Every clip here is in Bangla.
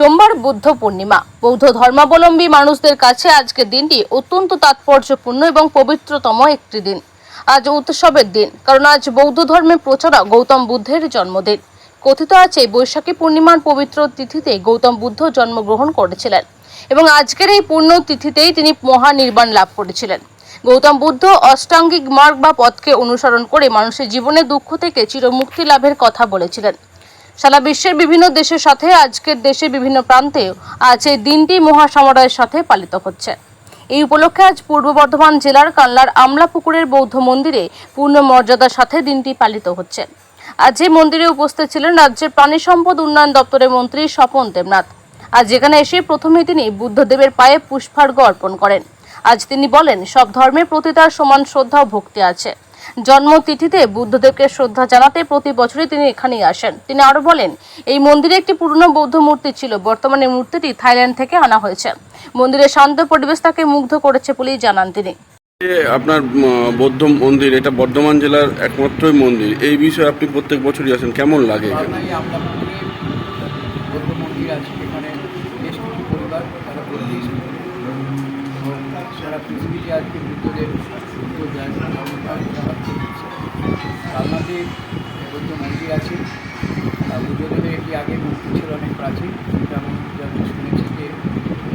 সোমবার বুদ্ধ পূর্ণিমা। বৌদ্ধ ধর্মাবলম্বী মানুষদের কাছে আজকের দিনটি অত্যন্ত তাৎপর্যপূর্ণ এবং পবিত্রতম একটি দিন। আজ উৎসবের দিন, কারণ আজ বৌদ্ধ ধর্মের প্রচারক গৌতম বুদ্ধের জন্মদিন। কথিত আছে বৈশাখী পূর্ণিমার পবিত্র তিথিতে গৌতম বুদ্ধ জন্মগ্রহণ করেছিলেন এবং আজকের এই পূর্ণ তিথিতেই তিনি মহানির্বাণ লাভ করেছিলেন। গৌতম বুদ্ধ অষ্টাঙ্গিক মার্গ বা পথকে অনুসরণ করে মানুষের জীবনে দুঃখ থেকে চিরমুক্তি লাভের কথা বলেছিলেন। সারা বিশ্বের বিভিন্ন দেশের সাথে আজকের দেশের বিভিন্ন প্রান্তেও আজ এই দিনটি মহাসমারোহের সাথে পালিত হচ্ছে। এই উপলক্ষে আজ পূর্ব বর্ধমান জেলার কাল্লার আমলাপুকুরের বৌদ্ধ মন্দিরে পূর্ণ মর্যাদার সাথে দিনটি পালিত হচ্ছে। আজ এই মন্দিরে উপস্থিত ছিলেন রাজ্যের প্রাণী সম্পদ উন্নয়ন দপ্তরের মন্ত্রী স্বপন দেবনাথ। আজ যেখানে এসে প্রথমে তিনি বুদ্ধদেবের পায়ে পুষ্পার্ঘ অর্পণ করেন। আজ তিনি বলেন, সব ধর্মের প্রতি তার সমান শ্রদ্ধা ও ভক্তি আছে। জন্মতিথিতে বুদ্ধদেবকে শ্রদ্ধা জানাতে প্রতি বছরই তিনি এখানেই আসেন। তিনি আরও বলেন এই মন্দিরে একটি পুরনো বৌদ্ধ মূর্তি ছিল বর্তমানে মূর্তিটি থাইল্যান্ড থেকে আনা হয়েছে। মন্দিরের শান্ত পরিবেশ তাকে মুগ্ধ করেছে বলেই জানান তিনি। আপনার বৌদ্ধ মন্দির এটা বর্ধমান জেলার একমাত্রই মন্দির এই বিষয়ে আপনি প্রত্যেক বছরই আসেন কেমন লাগে এখানে? ভাবনাই আমরা মন্দিরে বৌদ্ধ মন্দির আছে এখানে বেশ কিছু পরিবার তারা পৃথিবীতে আজকে বুদ্ধদের বুদ্ধ জয়ন্ত ধর্মপ্রাণ তারা করছে। কালনাতে বৌদ্ধ মন্দির আছে আর বুদ্ধদেবের একটি আগে মূর্তি ছিল অনেক প্রাচীন। যেমন যেমন শুনেছি যে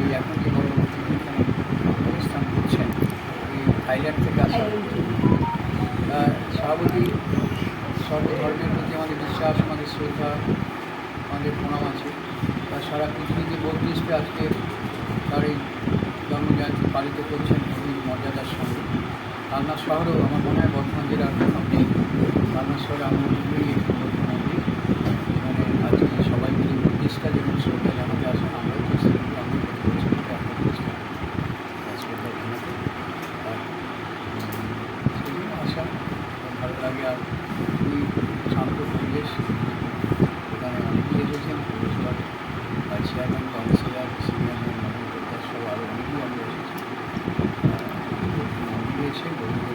এই এখন যে বড় এখানে অবস্থান করছেন এই থাইল্যান্ড থেকে আসা স্বাভাবিকই সর্বধর্মের প্রতি আমাদের বিশ্বাস আমাদের শ্রদ্ধা আমাদের প্রণাম আছে। আর সারা পৃথিবীতে বত্রিশটা আজকে তার এই জন্মজয়ন্তী পালিত করছেন খুবই মর্যাদার সঙ্গে। কালনা শহরেও আমার মনে হয় বর্ধমান জেলার কোথাও নেই কালনা শহরে আমরা দুটোই একটি বৌদ্ধ মন্দির এখানে আজকে সবাই মিলে বত্রিশটা যেমন শ্রদ্ধা জানাতে আসেন, আমরাও আসা। আর খুবই শান্ত পরিবেশ। এখানে অনেকেই এসেছেন সিনিয়র